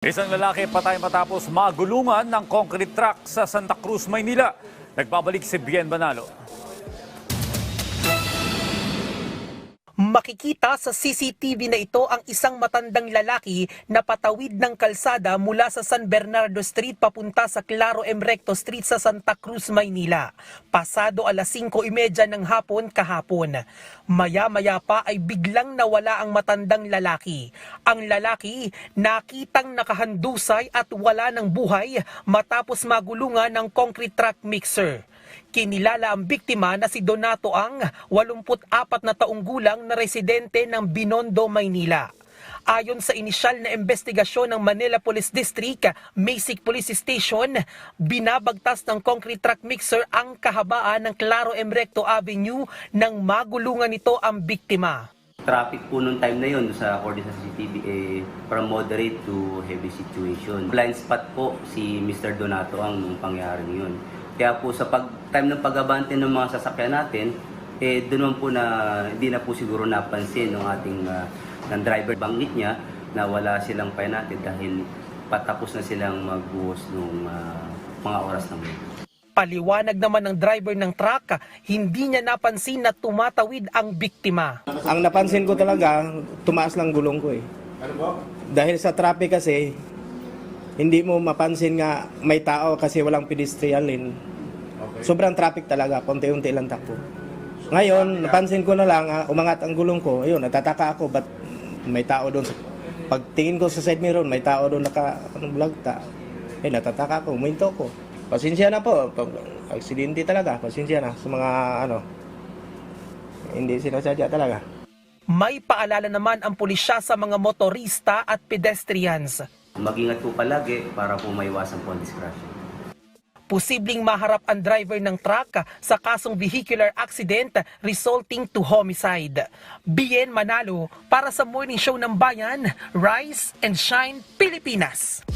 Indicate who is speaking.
Speaker 1: Isang lalaki patay matapos magulungan ng concrete truck sa Santa Cruz, Maynila. Nagbabalik si Bien Banalo.
Speaker 2: Makikita sa CCTV na ito ang isang matandang lalaki na patawid ng kalsada mula sa San Bernardo Street papunta sa Claro M. Recto Street sa Santa Cruz, Maynila. Pasado alas 5.30 ng hapon kahapon. Maya-maya pa ay biglang nawala ang matandang lalaki. Ang lalaki nakitang nakahandusay at wala ng buhay matapos magulungan ng concrete truck mixer. Kinilala ang biktima na si Donato Ang, 84 na taong gulang na residente ng Binondo, Maynila. Ayon sa inisyal na investigasyon ng Manila Police District, Basic Police Station, binabagtas ng concrete truck mixer ang kahabaan ng Claro M. Recto Avenue nang magulungan nito ang biktima.
Speaker 3: Traffic po nung time na yun sa according sa CCTV eh, from moderate to heavy situation. Blind spot po si Mr. Donato ang nung pangyari yun. Kaya po sa pag time ng pag-abante ng mga sasakyan natin, eh doon po na hindi na po siguro napansin ng ating ah, ng driver banggit niya na wala silang penalty dahil patapos na silang magbuhos nung ah, mga oras ng.
Speaker 2: Paliwanag naman ng driver ng truck, hindi niya napansin na tumatawid ang biktima.
Speaker 4: Ang napansin ko talaga, tumaas lang gulong ko eh. Dahil sa traffic kasi, hindi mo mapansin nga may tao kasi walang pedestrian lane. Sobrang traffic talaga, konti-unti lang takbo. Ngayon, napansin ko na lang, ah, umangat ang gulong ko. Ayun, natataka ako, ba't may tao doon? Pagtingin ko sa side mirror, may tao doon naka, anong blagta. Eh, natataka ako, uminto ko. Pasensya na po, pag aksidente talaga, pasensya na sa mga ano, hindi sinasadya talaga.
Speaker 2: May paalala naman ang pulisya sa mga motorista at pedestrians.
Speaker 3: Mag-ingat po palagi para po maiwasan po ang disgrasya.
Speaker 2: Posibleng maharap ang driver ng truck sa kasong vehicular accident resulting to homicide. Bien Manalo para sa Morning Show ng Bayan, Rise and Shine, Pilipinas.